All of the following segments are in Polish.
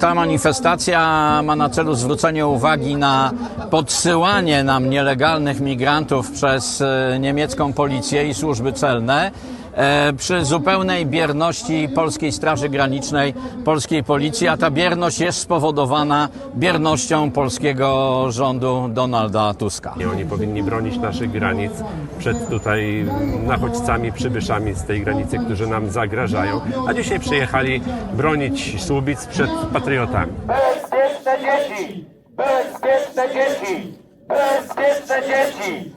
Ta manifestacja ma na celu zwrócenie uwagi na podsyłanie nam nielegalnych migrantów przez e, niemiecką policję i służby celne. E, Przy zupełnej bierności Polskiej Straży Granicznej, polskiej policji, a ta bierność jest spowodowana biernością polskiego rządu Donalda Tuska. I Oni powinni bronić naszych granic przed tutaj nachodźcami, przybyszami z tej granicy, którzy nam zagrażają. A dzisiaj przyjechali bronić Słubic przed patriotami. Bezpieczne dzieci! Bezpieczne dzieci! Bezpieczne dzieci!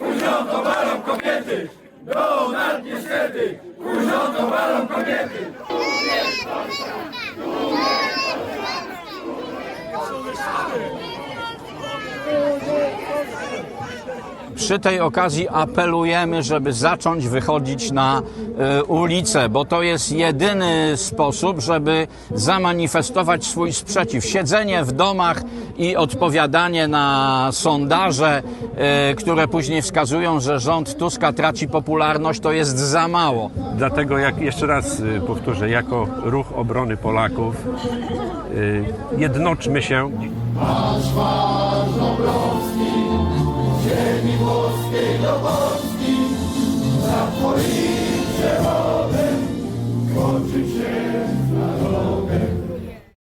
Kuźnią to balą kobiety! Donald niestety! Kuźnią to balą kobiety! Przy tej okazji apelujemy, żeby zacząć wychodzić na e, ulicę, bo to jest jedyny sposób, żeby zamanifestować swój sprzeciw. Siedzenie w domach i odpowiadanie na sondaże, e, które później wskazują, że rząd Tuska traci popularność, to jest za mało. Dlatego, jak jeszcze raz y, powtórzę, jako ruch obrony Polaków, jednoczmy się miłosnej do Polski za Twoim przewodem kończy się naród.